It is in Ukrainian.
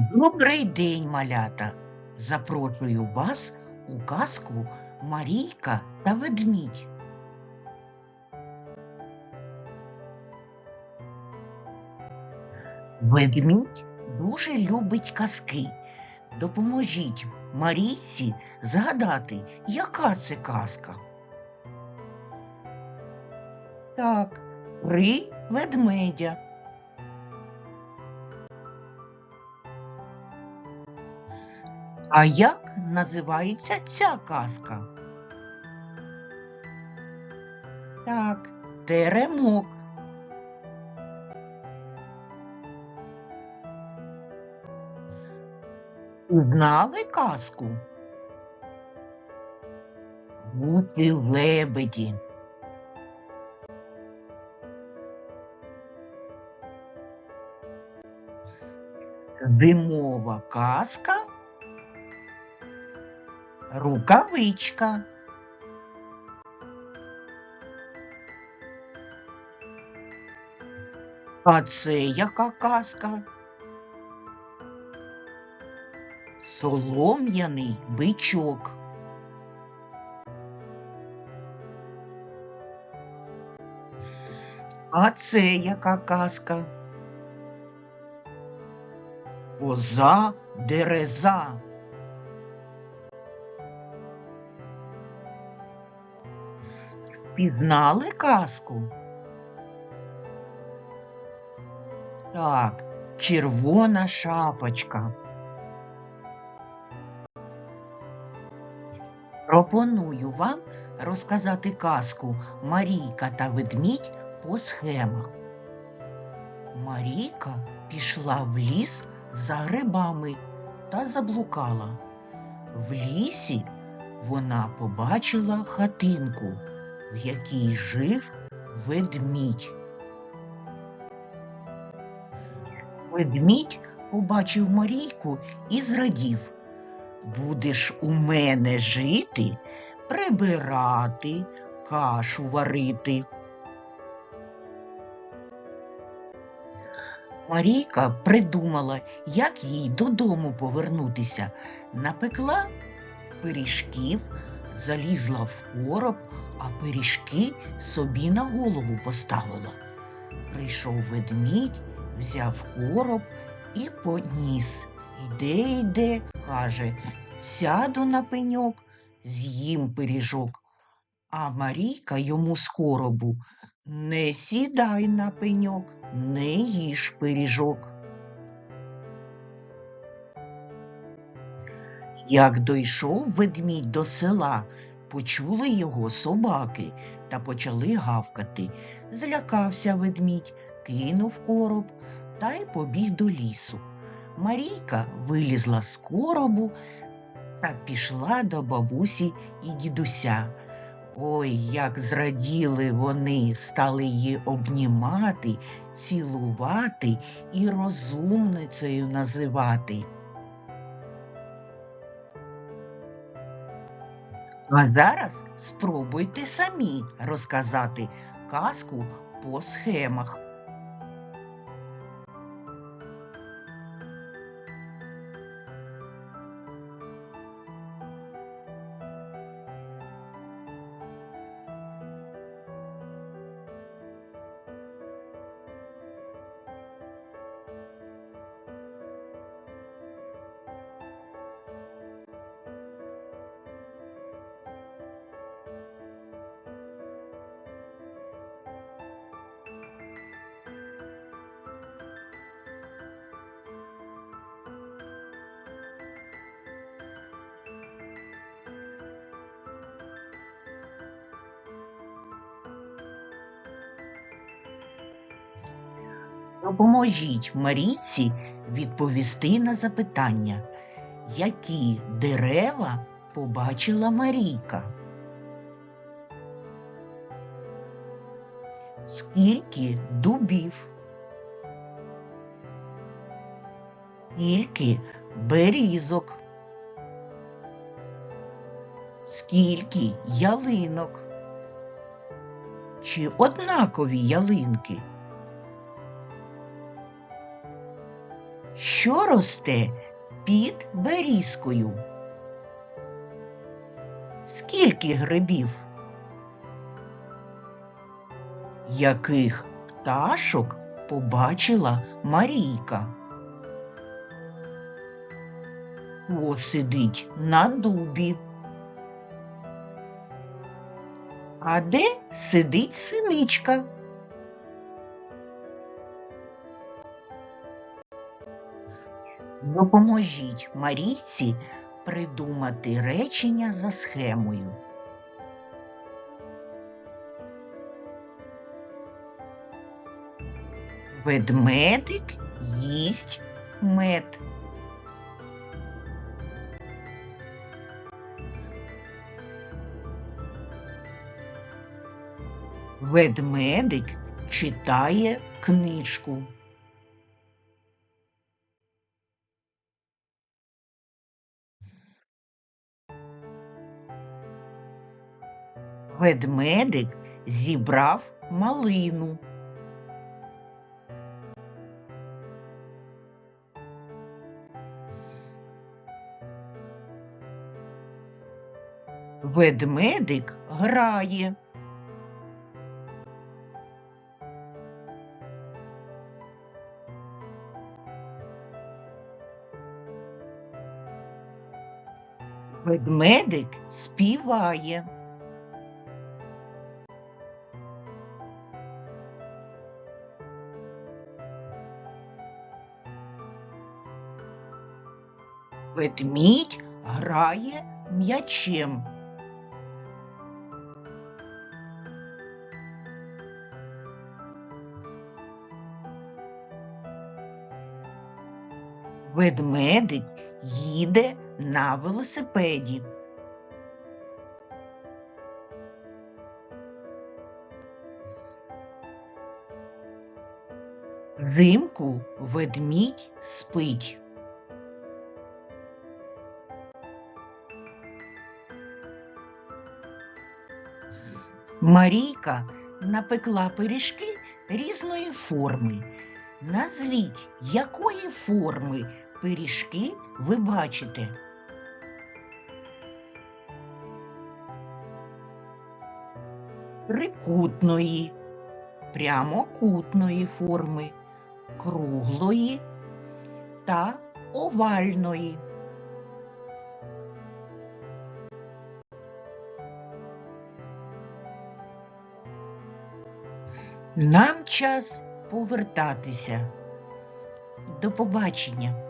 Добрий день, малята! Запрошую вас у казку Марійка та ведмідь. Ведмідь дуже любить казки. Допоможіть Марійці згадати, яка це казка. Так, три ведмедя. А як називається ця казка? Так, теремок. Знали казку? Гуси лебеді. Зимова казка. Рукавичка. А це яка казка? Солом'яний бичок. А це яка казка? Коза дереза. Впізнали казку? Так, червона шапочка. Пропоную вам розказати казку Марійка та ведмідь по схемах. Марійка пішла в ліс за грибами та заблукала. В лісі вона побачила хатинку, в якій жив ведмідь. Ведмідь побачив Марійку і зрадів. Будеш у мене жити, прибирати, кашу варити. Марійка придумала, як їй додому повернутися. Напекла пиріжків, залізла в короб, а пиріжки собі на голову поставила. Прийшов ведмідь, взяв короб і поніс. Іде, йде, каже, сяду на пеньок, з'їм пиріжок. А Марійка йому з коробу не сідай на пеньок, не їж пиріжок. Як дойшов ведмідь до села, почули його собаки та почали гавкати. Злякався ведмідь, кинув короб та й побіг до лісу. Марійка вилізла з коробу та пішла до бабусі і дідуся. Ой, як зраділи вони, стали її обнімати, цілувати і розумницею називати. А зараз спробуйте самі розказати казку по схемах. Допоможіть Марійці відповісти на запитання, які дерева побачила Марійка? Скільки дубів? Скільки берізок? Скільки ялинок? Чи однакові ялинки? Що росте під берізкою? Скільки грибів? Яких пташок побачила Марійка? О, сидить на дубі. А де сидить синичка? Допоможіть Марійці придумати речення за схемою. Ведмедик їсть мед. Ведмедик читає книжку. Ведмедик зібрав малину. Ведмедик грає. Ведмедик співає. Ведмідь грає м'ячем. Ведмедик їде на велосипеді. Взимку ведмідь спить. Марійка напекла пиріжки різної форми. Назвіть, якої форми пиріжки ви бачите? Трикутної, прямокутної форми, круглої та овальної. Нам час повертатися. До побачення.